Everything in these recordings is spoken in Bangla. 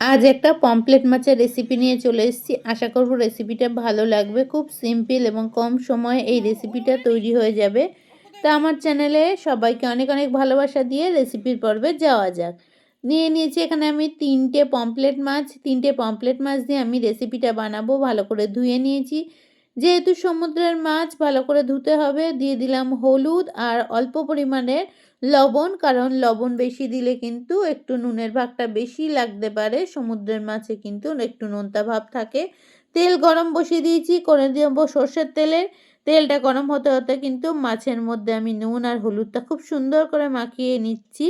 আজ একটা পমপ্লেট মাছের রেসিপি নিয়ে চলে এসেছি। আশা করব রেসিপিটা ভালো লাগবে। খুব সিম্পল এবং কম সময়ে এই রেসিপিটা তৈরি হয়ে যাবে। তা আমার চ্যানেলে সবাইকে অনেক অনেক ভালোবাসা দিয়ে রেসিপির পর্বে যাওয়া যাক। নিয়ে নিয়েছি এখানে আমি তিনটে পমপ্লেট মাছ। তিনটে পমপ্লেট মাছ দিয়ে আমি রেসিপিটা বানাবো। ভালো করে ধুয়ে নিয়েছি। যেহেতু সমুদ্রের মাছ ভালো করে ধুতে হবে, দিয়ে দিলাম হলুদ আর অল্প পরিমাণের লবণ, কারণ লবণ বেশি দিলে কিন্তু একটু নুনের ভাগটা বেশি লাগতে পারে। সমুদ্রের মাছে কিন্তু একটু নোনতা ভাব থাকে। তেল গরম বসিয়ে দিয়েছি, করে দেবো সর্ষের তেলের তেলটা গরম হতে হতে কিন্তু মাছের মধ্যে আমি নুন আর হলুদটা খুব সুন্দর করে মাখিয়ে নিচ্ছি।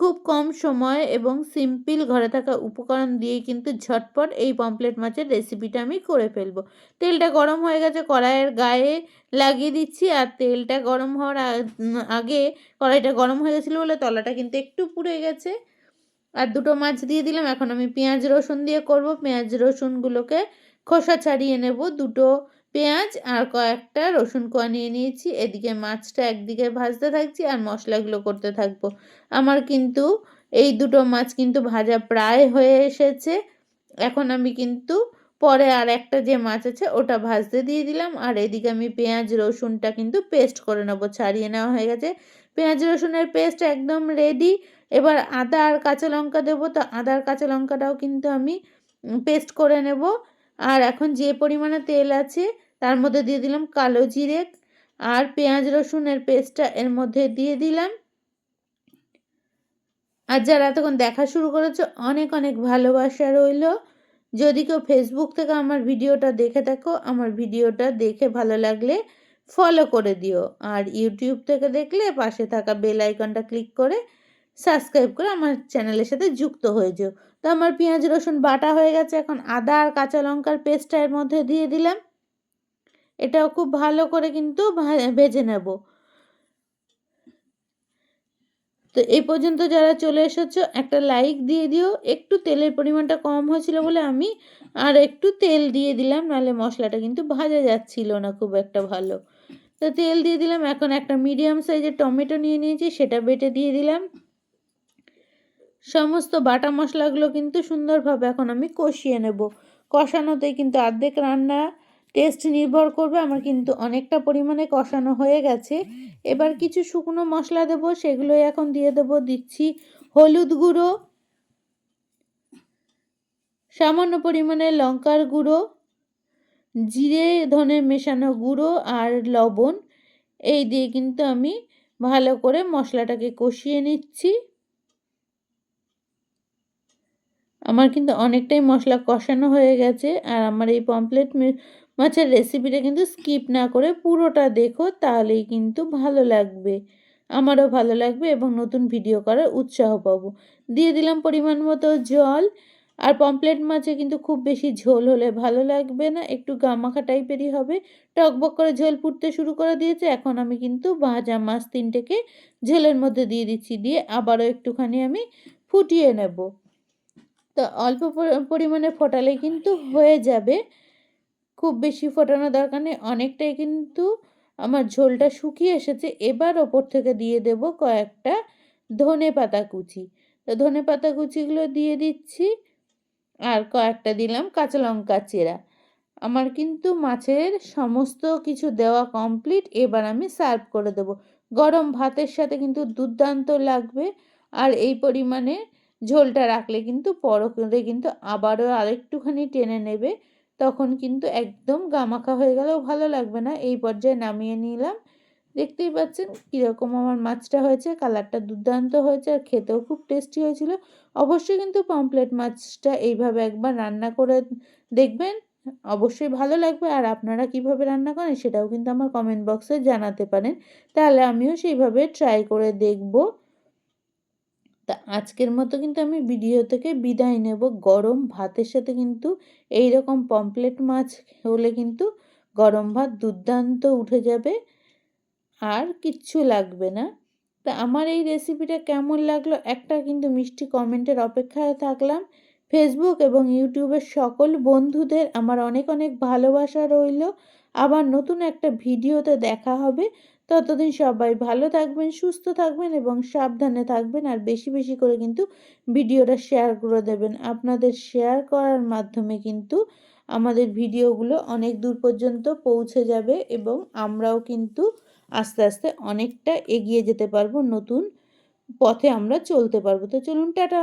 খুব কম সময় এবং সিম্পল ঘরে থাকা উপকরণ দিয়ে কিন্তু ঝটপট এই পমপ্লেট মাছের রেসিপিটা আমি করে ফেলব। তেলটা গরম হয়ে গেছে, কড়াইয়ের গায়ে লাগিয়ে দিচ্ছি আর তেলটা গরম হওয়ার আগে কড়াইটা গরম হয়ে গেছিল বলে তলাটা কিন্তু একটু পুড়ে গেছে। আর দুটো মাছ দিয়ে দিলাম, এখন আমি পেঁয়াজ রসুন দিয়ে করব। পেঁয়াজ রসুনগুলোকে খোসা ছাড়িয়ে নেব, দুটো পেঁয়াজ আর কয়েকটা রসুন কোয়া নিয়ে নিয়েছি। এদিকে মাছটা একদিকে ভাজতে থাকছি আর মশলাগুলো করতে থাকব। আমার কিন্তু এই দুটো মাছ কিন্তু ভাজা প্রায় হয়ে এসেছে। এখন আমি কিন্তু পরে আর একটা যে মাছ আছে ওটা ভাজতে দিয়ে দিলাম। আর এদিকে আমি পেঁয়াজ, রসুনটা কিন্তু পেস্ট করে নেব, ছাড়িয়ে নেওয়া হয়ে গেছে। পেঁয়াজ, রসুনের পেস্ট একদম রেডি এবার আদা আর কাঁচা লঙ্কা দেবো। তো আদা আর কাঁচা লঙ্কাটাও কিন্তু আমি পেস্ট করে নেব। আর এখন যে পরিমাণে তেল আছে, তার মধ্যে দিয়ে দিলাম কালো জিরে আর পেঁয়াজ রসুনের পেস্টটা এর মধ্যে দিয়ে দিলাম। আর যারা তখন দেখা শুরু করেছে, অনেক অনেক ভালোবাসা রইল। যদি কেউ ফেসবুক থেকে আমার ভিডিওটা দেখে থাকো, আমার ভিডিওটা দেখে ভালো লাগলে ফলো করে দিও। আর ইউটিউব থেকে দেখলে পাশে থাকা বেল আইকনটা ক্লিক করে সাবস্ক্রাইব করে আমার চ্যানেলের সাথে যুক্ত হয়ে যেও। তো আমার পেঁয়াজ, রসুন বাটা হয়ে গেছে, এখন আদা আর কাঁচা লঙ্কার পেস্টটা এর মধ্যে দিয়ে দিলাম। এটাও খুব ভালো করে কিন্তু ভেজে নেব। তো এই পর্যন্ত যারা চলে এসেছ, একটা লাইক দিয়ে দিও। একটু তেলের পরিমাণটা কম হয়েছিল বলে আমি আর একটু তেল দিয়ে দিলাম, নাহলে মশলাটা কিন্তু ভাজা যাচ্ছিল না খুব একটা ভালো। তো তেল দিয়ে দিলাম, এখন একটা মিডিয়াম সাইজের টমেটো নিয়ে নিয়েছি, সেটা বেটে দিয়ে দিলাম। সমস্ত বাটা মশলাগুলো কিন্তু সুন্দরভাবে এখন আমি কষিয়ে নেব। কষানোতেই কিন্তু অর্ধেক রান্না টেস্ট নির্ভর করবে, আমার কিন্তু অনেকটা পরিমাণে কষানো হয়ে গেছে। এবার কিছু শুকনো মশলা দেবো, সেগুলোই এখন দিয়ে দেবো, দিচ্ছি হলুদ গুঁড়ো, সামান্য পরিমাণে লঙ্কার গুঁড়ো, জিরে, ধনে মেশানো গুঁড়ো আর লবণ। এই দিয়ে কিন্তু আমি ভালো করে মশলাটাকে কষিয়ে নিচ্ছি। আমার কিন্তু অনেকটাই মশলা কষানো হয়ে গেছে আর আমার এই পমপ্লেট মাছের রেসিপিটা কিন্তু স্কিপ না করে পুরোটা দেখো তাহলেই কিন্তু ভালো লাগবে। আমারও ভালো লাগবে এবং নতুন ভিডিও করার উৎসাহ পাবো। দিয়ে দিলাম পরিমাণ মতো জল আর পমপ্লেট মাছে কিন্তু খুব বেশি ঝোল হলে ভালো লাগবে না, একটু গামাখা টাইপেরই হবে। টকবক করে ঝোল ফুটতে শুরু করে দিয়েছে, এখন আমি কিন্তু ভাজা মাছ তিনটেকে ঝোলের মধ্যে দিয়ে দিচ্ছি, দিয়ে আবারও একটুখানি আমি ফুটিয়ে নেব। তো অল্প পরিমাণে ফোটালে কিন্তু হয়ে যাবে। খুব বেশি ফোটানো দরকার নেই। অনেকটাই কিন্তু আমার ঝোলটা শুকিয়ে এসেছে। এবার ওপর থেকে দিয়ে দেব কয়েকটা ধনে পাতা কুচি। তো ধনে পাতা কুচিগুলো দিয়ে দিচ্ছি আর কয়েকটা দিলাম কাঁচা লঙ্কা চেরা। আমার কিন্তু মাছের সমস্ত কিছু দেওয়া কমপ্লিট। এবার আমি সার্ভ করে দেব। গরম ভাতের সাথে কিন্তু দুর্দান্ত লাগবে। আর এই পরিমাণে ঝোলটা রাখলে কিন্তু পরকে কিন্তু আবারও আরেকটুখানি টেনে নেবে। তখন কিন্তু একদম গামাখা হয়ে গেলেও ভালো লাগবে না। এই পর্যায়ে নামিয়ে নিলাম। দেখতেই পাচ্ছেন কীরকম আমার মাছটা হয়েছে, কালারটা দুর্দান্ত হয়েছে আর খেতেও খুব টেস্টি হয়েছিল। অবশ্যই কিন্তু পমপ্লেট মাছটা এইভাবে একবার রান্না করে দেখবেন। অবশ্যই ভালো লাগবে আর আপনারা কীভাবে রান্না করেন সেটাও কিন্তু আমার কমেন্ট বক্সে জানাতে পারেন। তাহলে আমিও সেইভাবে ট্রাই করে দেখব। তা আজকের মতো কিন্তু আমি ভিডিও থেকে বিদায় নেব। গরম ভাতের সাথে কিন্তু এই রকম পমপ্লেট মাছ হলে কিন্তু গরম ভাত দুর্দান্ত উঠে যাবে, আর কিচ্ছু লাগবে না। তা আমার এই রেসিপিটা কেমন লাগল একটা কিন্তু মিষ্টি কমেন্টের অপেক্ষায় থাকলাম। ফেসবুক এবং ইউটিউবের সকল বন্ধুদের আমার অনেক অনেক ভালোবাসা রইল। আবার নতুন একটা ভিডিওতে দেখা হবে। ততদিন সবাই ভালো থাকবেন, সুস্থ থাকবেন এবং সাবধানে থাকবেন আর বেশি বেশি করে কিন্তু ভিডিওটা শেয়ার করে দেবেন। আপনাদের শেয়ার করার মাধ্যমে কিন্তু আমাদের ভিডিওগুলো অনেক দূর পর্যন্ত পৌঁছে যাবে এবং আমরাও কিন্তু আস্তে আস্তে অনেকটা এগিয়ে যেতে পারব, নতুন পথে আমরা চলতে পারব। তো চলুন, টাটা!